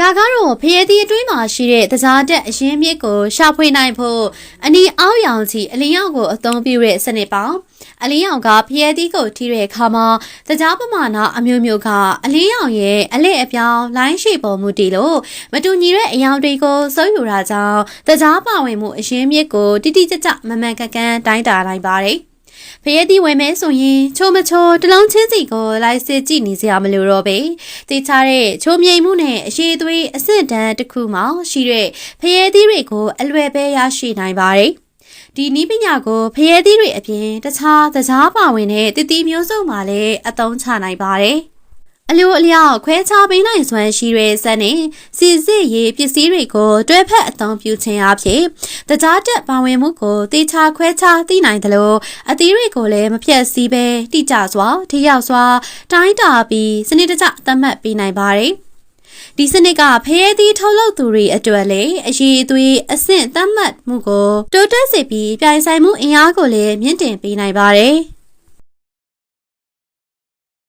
ဒါကတော့ဖရဲသီးအတွင်းမှာရှိတဲ့တစားတက်အရင်မြစ်ကိုရှာဖွေနိုင်ဖို့အနီအောက်ရောင်ချီအလင်းရောင်ကိုအသုံးပြုတဲ့စနစ်ပါအလင်းရောင်ကဖရဲသီးကိုထိတဲ့အခါမှာတကြားပမာဏအမျိုးမျိုးကအလင်းရောင်ရဲ့အလက်အပြောင်းလိုင်းရှိပုံမူတည်လို့မတူညီတဲ့အယောင်တွေကိုစိုးယူတာကြောင့်တကြားပါဝင်မှုအရင်မြစ်ကိုတိတိကျကျမမှန်ကန်ကန်တိုင်းတာနိုင်ပါတယ် ဖရဲသီးဝင်မဲဆိုရင်ချိုးမချိုးတလုံးချင်းစီကိုလိုက်စစ်ကြည့်နေစရာမလိုတော့ပေတေချာတဲ့ချိုးမြိန်မှုနဲ့အရှိသွေးအဆင့်တန်းတစ်ခုမှရှိတဲ့ဖရဲသီးတွေကိုအလွယ်ပဲရရှိနိုင်ပါတယ်ဒီနီးပညာကိုဖရဲသီးတွေအပြင်တခြားသကြားပါဝင်တဲ့တတိမျိုးစုံမှာလည်းအသုံးချနိုင်ပါတယ် အလိုအလျောက်ခွဲခြားပေးနိုင်စွမ်းရှိတဲ့ဇက်နဲ့စီစစ်ရေးပစ္စည်းတွေကိုတွဲဖက်အသုံးပြုခြင်းအဖြစ်တကြားတက်ပါဝင်မှုကိုတေချာခွဲခြားသိနိုင်တယ်လို့အသီးတွေကိုလည်းမပြတ်စည်းပဲတိကျစွာထိရောက်စွာတိုင်းတာပြီးစနစ်တကျသတ်မှတ်ပေးနိုင်ပါတယ်ဒီစနစ်ကဖရဲသီးထုတ်လုပ်သူတွေအတွက်လည်းအရေးအသွေးအဆင့်သတ်မှတ်မှုကိုတိုးတက်စေပြီးပြိုင်ဆိုင်မှုအင်အားကိုလည်းမြင့်တင်ပေးနိုင်ပါတယ်။